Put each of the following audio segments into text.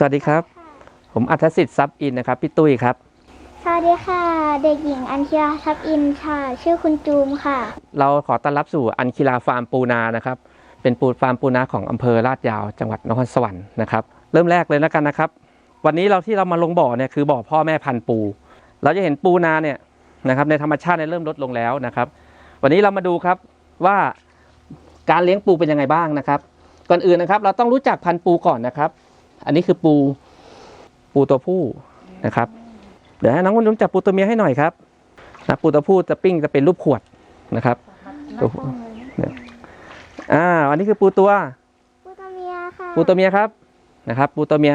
สวัสดีครับ ผมอัธสิทธิ์ทรัพย์อินนะครับ พี่ตุ้ยครับ สวัสดีค่ะ เด็กหญิงอัญชิราทับอินค่ะ ชื่อคุณจูมค่ะ เราขอต้อนรับสู่อันคิลาฟาร์มปูนานะครับ เป็นปูฟาร์มปูนาของอำเภอลาดยาวจังหวัดนครสวรรค์นะครับ เริ่มแรกเลยแล้วกันนะครับ วันนี้เราที่เรามาลงบ่อเนี่ยคือบ่อพ่อแม่พันธุ์ปู เราจะเห็นปูนาเนี่ยนะครับในธรรมชาติเนี่ยเริ่มลดลงแล้วนะครับ วันนี้เรามาดูครับว่าการเลี้ยงปูเป็นยังไงบ้างนะครับ ก่อนอื่นนะครับ เราต้องรู้จักพันธุ์ปูก่อนนะครับ อันนี้คือปูปูตัวผู้นะครับ เดี๋ยวให้น้องคุณลุงจับปูตัวเมียให้หน่อยครับนะปูตัวผู้จะปิ้งจะเป็นรูปขวดนะครับตัวผู้เนี่ยอ่าอันนี้คือปูตัว ปูตัวเมียค่ะปูตัวเมียครับนะครับ ปูตัวเมีย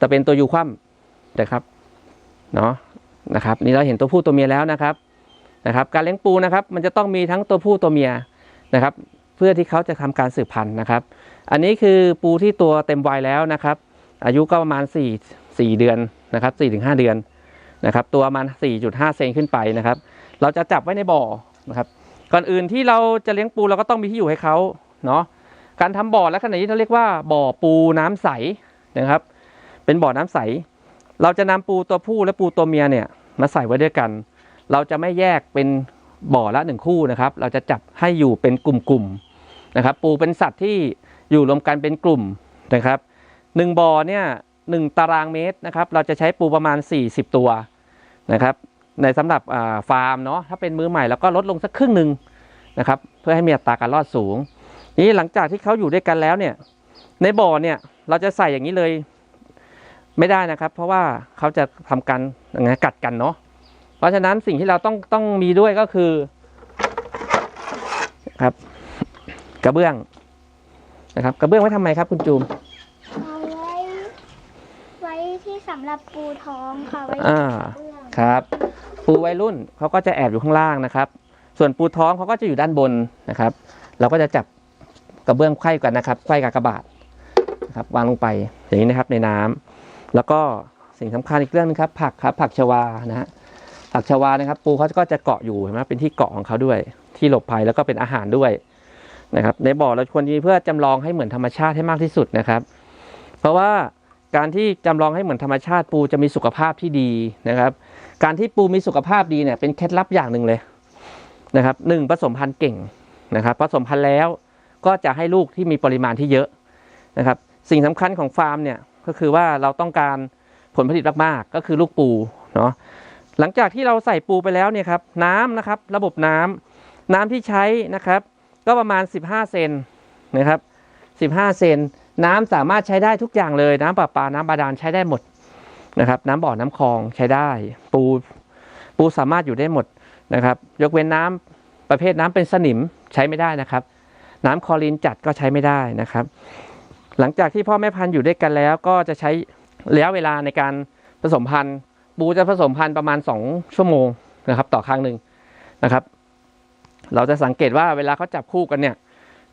จะเป็นตัวยูคว่ำนะครับเนาะนะครับ นี่เราเห็นตัวผู้ตัวเมียแล้วนะครับนะครับ การเลี้ยงปูนะครับ มันจะต้องมีทั้งตัวผู้ตัวเมียนะครับ เพื่อที่เขาจะทำการสืบพันธุ์นะครับ อันนี้คือปูที่ตัวเต็มวัยแล้วนะครับ อายุก็ประมาณ 4 4 เดือนนะครับ4ถึง5เดือนนะครับ ตัวประมาณ 4.5 เซนขึ้นไปนะครับ เราจะจับไว้ในบ่อนะครับ ก่อนอื่นที่เราจะเลี้ยงปูเราก็ต้องมีที่อยู่ให้เขาเนาะการทำบ่อแลักษณะนี้เราเรียกว่าบ่อปูน้ำใสนะครับ เป็นบ่อน้ำใส เราจะนำปูตัวผู้และปูตัวเมียเนี่ยมาใส่ไว้ด้วยกัน เราจะไม่แยกเป็นบ่อละหนึ่งคู่นะครับ เราจะจับให้อยู่เป็นกลุ่มๆนะครับ ปูเป็นสัตว์ที่ อยู่รวมกันเป็นกลุ่มนะครับหนึ่งบ่อเนี่ยหนึ่งตารางเมตรนะครับ เราจะใช้ปูประมาณ 40 ตัวนะครับ ในสำหรับฟาร์มเนาะถ้าเป็นมือใหม่เราก็ลดลงสักครึ่งหนึ่งนะครับ เพื่อให้มีอัตราการรอดสูง นี้หลังจากที่เขาอยู่ด้วยกันแล้วเนี่ย ในบ่อเนี่ยเราจะใส่อย่างนี้เลยไม่ได้นะครับ เพราะว่าเขาจะทำการย่างไงกัดกันเนาะเพราะฉะนั้นสิ่งที่เราต้องต้องมีด้วยก็คือครับ กระเบื้อง นะครับกระเบื้องไว้ทำไมครับคุณจูมเอาไว้ไว้ที่สำหรับปูท้องค่ะไว้อ่าเบื้องครับ ปูวัยรุ่นเขาก็จะแอบอยู่ข้างล่างนะครับ ส่วนปูท้องเขาก็จะอยู่ด้านบนนะครับ เราก็จะจับกระเบื้องไขว้กันนะครับไขว้กับกระบาดนะครับวางลงไปอย่างนี้นะครับในน้ำแล้วก็สิ่งสำคัญอีกเรื่องนึงครับ ผักครับ ผักชวานะฮะผักชวานะครับ ปูเขาก็จะเกาะอยู่เห็นไหมเป็นที่เกาะของเขาด้วย ที่หลบภัยแล้วก็เป็นอาหารด้วย นะครับ ในบ่อเราควรมีเพื่อจำลองให้เหมือนธรรมชาติให้มากที่สุดนะครับ เพราะว่าการที่จำลองให้เหมือนธรรมชาติปูจะมีสุขภาพที่ดีนะครับ การที่ปูมีสุขภาพดีเนี่ยเป็นเคล็ดลับอย่างหนึ่งเลยนะครับหนึ่งผสมพันธุ์เก่งนะครับผสมพันธุ์แล้วก็จะให้ลูกที่มีปริมาณที่เยอะนะครับ สิ่งสำคัญของฟาร์มเนี่ยก็คือว่าเราต้องการผลผลิตมากๆก็คือลูกปูเนาะหลังจากที่เราใส่ปูไปแล้วเนี่ยครับน้ำนะครับ ระบบน้ำน้ำที่ใช้นะครับ ก็ประมาณ 15 เซนนะครับ 15 เซนน้ำสามารถใช้ได้ทุกอย่างเลย น้ำประปา น้ำบาดาลใช้ได้หมดนะครับ น้ำบ่อน้ำคลองใช้ได้ ปูปูสามารถอยู่ได้หมดนะครับ ยกเว้นน้ำประเภทน้ำเป็นสนิมใช้ไม่ได้นะครับ น้ำคลอรีนจัดก็ใช้ไม่ได้นะครับ หลังจากที่พ่อแม่พันธุ์อยู่ด้วยกันแล้ว ก็จะใช้ระยะเวลาในการผสมพันธุ์ ปูจะผสมพันธุ์ประมาณ 2 ชั่วโมงนะครับ ต่อครั้งหนึ่งนะครับ เราจะสังเกตว่าเวลาเขาจับคู่กันเนี่ย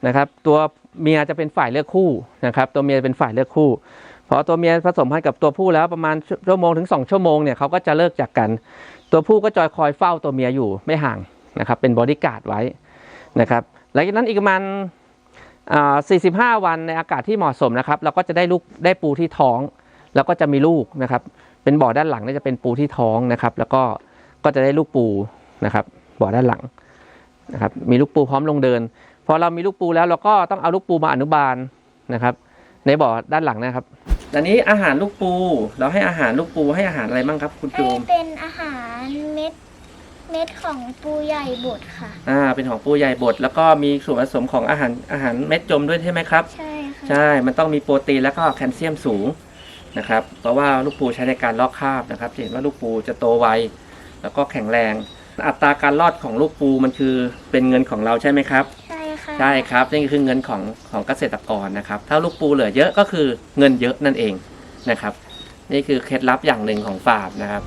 นะครับ ตัวเมียจะเป็นฝ่ายเลือกคู่นะครับ ตัวเมียเป็นฝ่ายเลือกคู่พอตัวเมียผสมพันธุ์กับตัวผู้แล้วประมาณชั่วโมงถึง 2 ชั่วโมงเนี่ยเขาก็จะเลิกจากกัน ตัวผู้ก็จอยคอยเฝ้าตัวเมียอยู่ไม่ห่างนะครับ เป็นบอดี้การ์ดไว้นะครับหลังจากนั้นอีกประมาณอ่า45 วันในอากาศที่เหมาะสมนะครับ เราก็จะได้ลูกได้ปูที่ท้อง แล้วก็จะมีลูกนะครับ เป็นบ่อด้านหลังนี่จะเป็นปูที่ท้องนะครับ แล้วก็ก็จะได้ลูกปูนะครับ บ่อด้านหลัง นะครับมีลูกปูพร้อมลงเดิน พอเรามีลูกปูแล้วเราก็ต้องเอาลูกปูมาอนุบาลนะครับ ในบ่อด้านหลังนะครับอันนี้อาหารลูกปู เราให้อาหารลูกปูให้อาหารอะไรบ้างครับ คุณให้จูมเป็นอาหารเม็ดเม็ดของปูใหญ่บดค่ะ อ่า เป็นของปูใหญ่บดแล้วก็มีส่วนผสมของอาหารอาหารเม็ดจมด้วยใช่ไหมครับ ใช่ค่ะ ใช่ มันต้องมีโปรตีนแล้วก็แคลเซียมสูงนะครับ เพราะว่าลูกปูใช้ในการลอกคราบนะครับจะเห็นว่าลูกปูจะโตไวแล้วก็แข็งแรง อัตราการรอดของลูกปูมันคือเป็นเงินของเราใช่ไหมครับ ใช่ค่ะใช่ครับนี่คือเงินของของเกษตรกรนะครับ ถ้าลูกปูเหลือเยอะก็คือเงินเยอะนั่นเองนะครับ นี่คือเคล็ดลับอย่างหนึ่งของฟาร์มนะครับ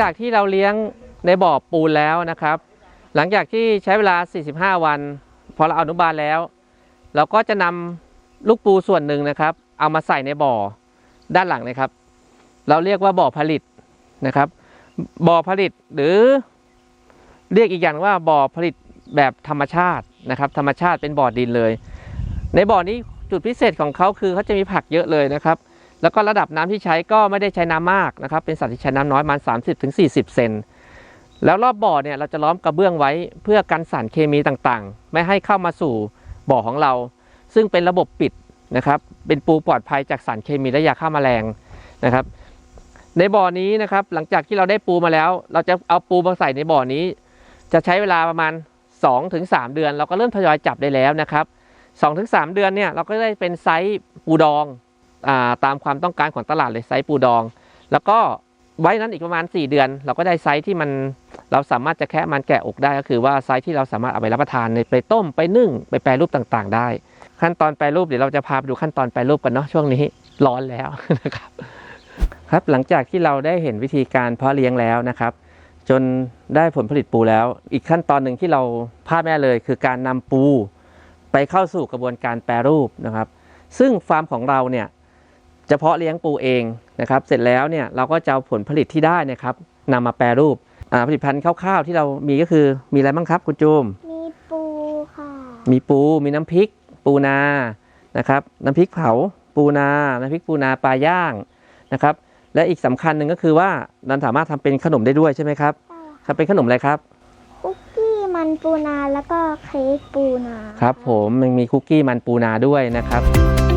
จากที่เราเลี้ยงในบ่อปูนแล้วนะครับ หลังจากที่ใช้เวลา 45 วัน พอเราเอาอนุบาลแล้ว เราก็จะนำลูกปูส่วนหนึ่งนะครับ เอามาใส่ในบ่อด้านหลังนะครับ เราเรียกว่าบ่อผลิตนะครับ บ่อผลิตหรือเรียกอีกอย่างว่าบ่อผลิตแบบธรรมชาตินะครับ ธรรมชาติเป็นบ่อดินเลย ในบ่อนี้จุดพิเศษของเขาคือเขาจะมีผักเยอะเลยนะครับ แล้วก็ระดับน้ำที่ใช้ก็ไม่ได้ใช้น้ำมากนะครับ เป็นสัตว์ที่ใช้น้ำน้อยประมาณ 30-40ถึง40 เซนแล้วรอบบ่อเนี่ยเราจะล้อมกระเบื้องไว้เพื่อกันสารเคมีต่างๆ ไม่ให้เข้ามาสู่บ่อของเรา ซึ่งเป็นระบบปิดนะครับเป็นปูปลอดภัยจากสารเคมีและยาฆ่าแมลงนะครับ ในบ่อนี้นะครับหลังจากที่เราได้ปูมาแล้ว เราจะเอาปูมาใส่ในบ่อนี้ จะใช้เวลาประมาณ 2-3 เดือน เราก็เริ่มทยอยจับได้แล้วนะครับ2-3 เดือนเนี่ยเราก็ได้เป็นไซส์ปูดอง ตามความต้องการของตลาดเลยไซส์ปูดอง แล้วก็ไว้นั้นอีกประมาณ 4 เดือน เราก็ได้ไซส์ที่มันเราสามารถจะแค่มันแกะอกได้ก็คือว่าไซส์ที่เราสามารถเอาไปรับประทานในไปต้มไปนึ่งไปแปรรูปต่างๆ ได้ ขั้นตอนแปรรูปเดี๋ยวเราจะพาไปดูขั้นตอนแปรรูปกันเนาะช่วงนี้ร้อนแล้วนะครับครับหลังจากที่เราได้เห็นวิธีการเพาะเลี้ยงแล้วนะครับ จนได้ผลผลิตปูแล้ว อีกขั้นตอนหนึ่งที่เราพลาดไม่เลย คือการนำปู ไปเข้าสู่กระบวนการแปรรูปนะครับ ซึ่งฟาร์มของเราเนี่ย จะเพาะเลี้ยงปูเองนะครับ เสร็จแล้วเนี่ยเราก็จะเอาผลผลิตที่ได้นะครับนำมาแปรรูปอ่าผลิตภัณฑ์คร่าวๆที่เรามีก็คือมีอะไรบ้างครับคุณจูมมีปูค่ะ มีปูมีน้ำพริก ปูนานะครับ น้ำพริกเผา ปูนา น้ำพริกปูนาปลาย่างนะครับ และอีกสำคัญหนึ่งก็คือว่าเราสามารถทำเป็นขนมได้ด้วยใช่ไหมครับได้ค่ะทำเป็นขนมอะไรครับคุกกี้มันปูนาแล้วก็เค้กปูนา ครับ ผมมันมีคุกกี้มันปูนาด้วยนะครับ